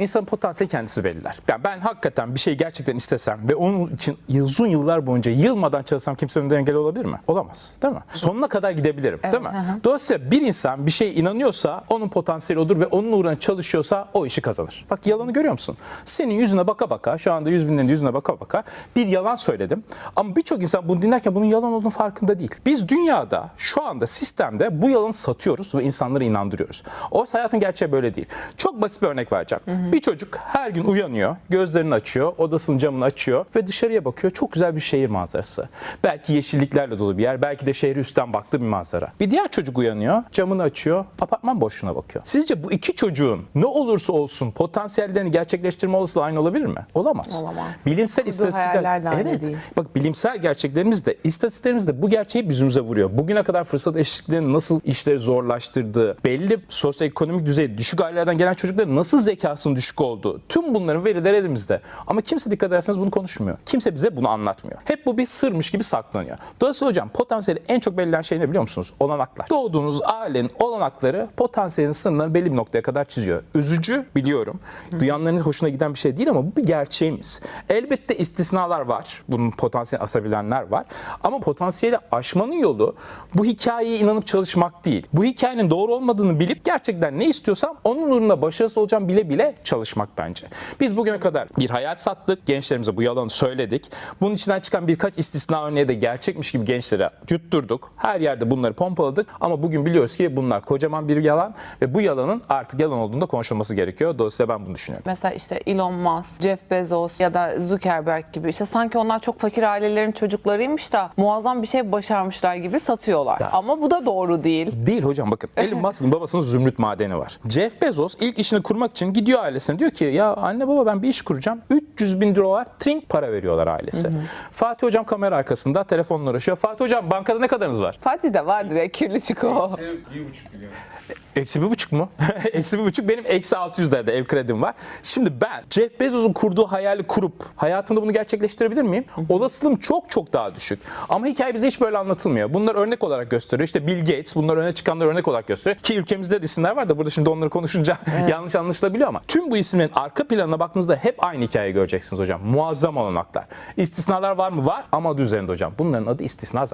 İnsanın potansiyeli kendisi belirler. Yani ben hakikaten bir şey gerçekten istesem ve onun için uzun yıllar boyunca yılmadan çalışsam kimse önünde engel olabilir mi? Olamaz. Değil mi? Sonuna kadar gidebilirim. değil mi? Dolayısıyla bir insan bir şeye inanıyorsa onun potansiyeli odur ve onun uğruna çalışıyorsa o işi kazanır. Bak yalanı görüyor musun? Senin yüzüne baka baka şu anda yüz binlerin yüzüne baka baka bir yalan söyledim. Ama birçok insan bunu dinlerken bunun yalan olduğunu farkında değil. Biz dünyada şu anda sistemde bu yalanı satıyoruz ve insanları inandırıyoruz. Oysa hayatın gerçeği böyle değil. Çok basit bir örnek vereceğim. Bir çocuk her gün uyanıyor, gözlerini açıyor, odasının camını açıyor ve dışarıya bakıyor. Çok güzel bir şehir manzarası. Belki yeşilliklerle dolu bir yer, belki de şehri üstten baktığı bir manzara. Bir diğer çocuk uyanıyor, camını açıyor, apartman boşluğuna bakıyor. Sizce bu iki çocuğun ne olursa olsun potansiyellerini gerçekleştirme olasılığı aynı olabilir mi? Olamaz. Olamaz. Bilimsel Kurduğu aynı Evet. değil. Bak bilimsel gerçeklerimiz de, istatistiklerimiz de bu gerçeği yüzümüze vuruyor. Bugüne kadar fırsat eşitliklerinin nasıl işleri zorlaştırdığı, belli sosyoekonomik düzey düşük ailelerden gelen çocukların nasıl zekasının düşük olduğu, tüm bunların verileri elimizde. Ama kimse dikkat ederseniz bunu konuşmuyor. Kimse bize bunu anlatmıyor. Hep bu bir sırmış gibi saklanıyor. Dolayısıyla hocam potansiyeli en çok belirleyen şey ne biliyor musunuz? Olanaklar. Doğduğunuz ailenin olanakları potansiyelin sınırlarını belli bir noktaya kadar çiziyor. Üzücü biliyorum. Duyanların hoşuna giden bir şey değil ama bu bir gerçeğimiz. Elbette istisnalar var. Bunun potansiyeli asabilenler var. Ama potansiyeli aşmanın yolu bu hikayeye inanıp çalışmak değil. Bu hikayenin doğru olmadığını bilip gerçekten ne istiyorsam onun uğruna başarısız olacağım bile bile çalışmak bence. Biz bugüne kadar bir hayal sattık. Gençlerimize bu yalanı söyledik. Bunun içinden çıkan birkaç istisna örneği de gerçekmiş gibi gençlere yutturduk. Her yerde bunları pompaladık. Ama bugün biliyoruz ki bunlar kocaman bir yalan ve bu yalanın artık yalan olduğunda konuşulması gerekiyor. Dolayısıyla ben bunu düşünüyorum. Mesela işte Elon Musk, Jeff Bezos ya da Zuckerberg gibi işte sanki onlar çok fakir ailelerin çocuklarıymış da muazzam bir şey başarmışlar gibi satıyorlar. Ama bu da doğru değil. Değil hocam bakın. Elon Musk'ın babasının zümrüt madeni var. Jeff Bezos ilk işini kurmak için gidiyor ailesine diyor ki ya anne baba ben bir iş kuracağım. 300 bin dolar trink para veriyorlar ailesi. Fatih hocam kamera arkasında telefonla uğraşıyor. Fatih hocam bankada ne kadarınız var? Fatih de vardır ya kirli çiko. Bir buçuk milyon. Eksi bir buçuk mu? eksi bir buçuk benim eksi 600'lerde ev kredim var. Şimdi ben Jeff Bezos'un kurduğu hayali kurup hayatımda bunu gerçekleştirebilir miyim? Olasılığım çok çok daha düşük. Ama hikaye bize hiç böyle anlatılmıyor. Bunlar örnek olarak gösteriyor. İşte Bill Gates bunlar öne çıkanlar örnek olarak gösteriyor. Ki ülkemizde de isimler var da burada şimdi onları konuşunca yanlış anlaşılabiliyor ama tüm bu isimlerin arka planına baktığınızda hep aynı hikayeyi göreceksiniz hocam. Muazzam olanaklar. İstisnalar var mı? Var ama adı hocam. Bunların adı istisna